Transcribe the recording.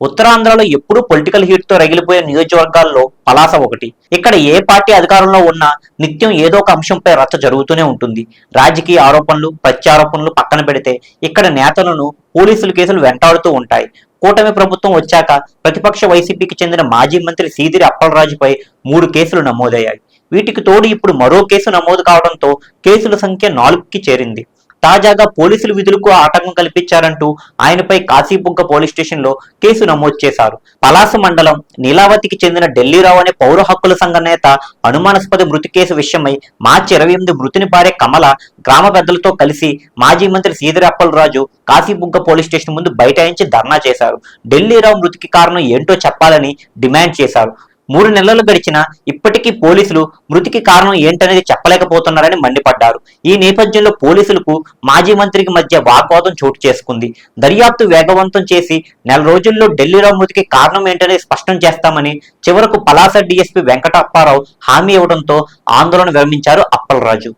ఉత్తరాంధ్రలో ఎప్పుడూ పొలిటికల్ హీట్తో రగిలిపోయే నియోజకవర్గాల్లో పలాస ఒకటి. ఇక్కడ ఏ పార్టీ అధికారంలో ఉన్నా నిత్యం ఏదో ఒక అంశంపై రచ్చ జరుగుతూనే ఉంటుంది. రాజకీయ ఆరోపణలు ప్రత్యారోపణలు పక్కన పెడితే ఇక్కడ నేతలను పోలీసులు కేసులు వెంటాడుతూ ఉంటాయి. కూటమి ప్రభుత్వం వచ్చాక ప్రతిపక్ష వైసీపీకి చెందిన మాజీ మంత్రి సీదిరి అప్పలరాజుపై మూడు కేసులు నమోదయ్యాయి. వీటికి తోడు ఇప్పుడు మరో కేసు నమోదు కావడంతో కేసుల సంఖ్య నాలుగుకి చేరింది. తాజాగా పోలీసులు విధులకు ఆటంకం కల్పించారంటూ ఆయనపై కాశీబుగ్గ పోలీస్ స్టేషన్లో కేసు నమోదు చేశారు. పలాస మండలం నీలావతికి చెందిన ఢిల్లీరావు అనే పౌర హక్కుల సంఘ నేత అనుమానాస్పద మృతి కేసు విషయమై మార్చి ఇరవై ఎనిమిది మృతిని భార్య కమల గ్రామ పెద్దలతో కలిసి మాజీ మంత్రి సీదిరి అప్పలరాజు కాశీబుగ్గ పోలీస్ స్టేషన్ ముందు బైఠాయించి ధర్నా చేశారు. ఢిల్లీరావు మృతికి కారణం ఏంటో చెప్పాలని డిమాండ్ చేశారు. మూడు నెలలు గడిచినా ఇప్పటికీ పోలీసులు మృతికి కారణం ఏంటనేది చెప్పలేకపోతున్నారని మండిపడ్డారు. ఈ నేపథ్యంలో పోలీసులకు మాజీ మంత్రికి మధ్య వాగ్వాదం చోటు చేసుకుంది. దర్యాప్తు వేగవంతం చేసి నెల రోజుల్లో ఢిల్లీరావు మృతికి కారణం ఏంటనేది స్పష్టం చేస్తామని చివరకు పలాస డీఎస్పీ వెంకటప్పారావు హామీ ఇవ్వడంతో ఆందోళన విరమించారు అప్పలరాజు.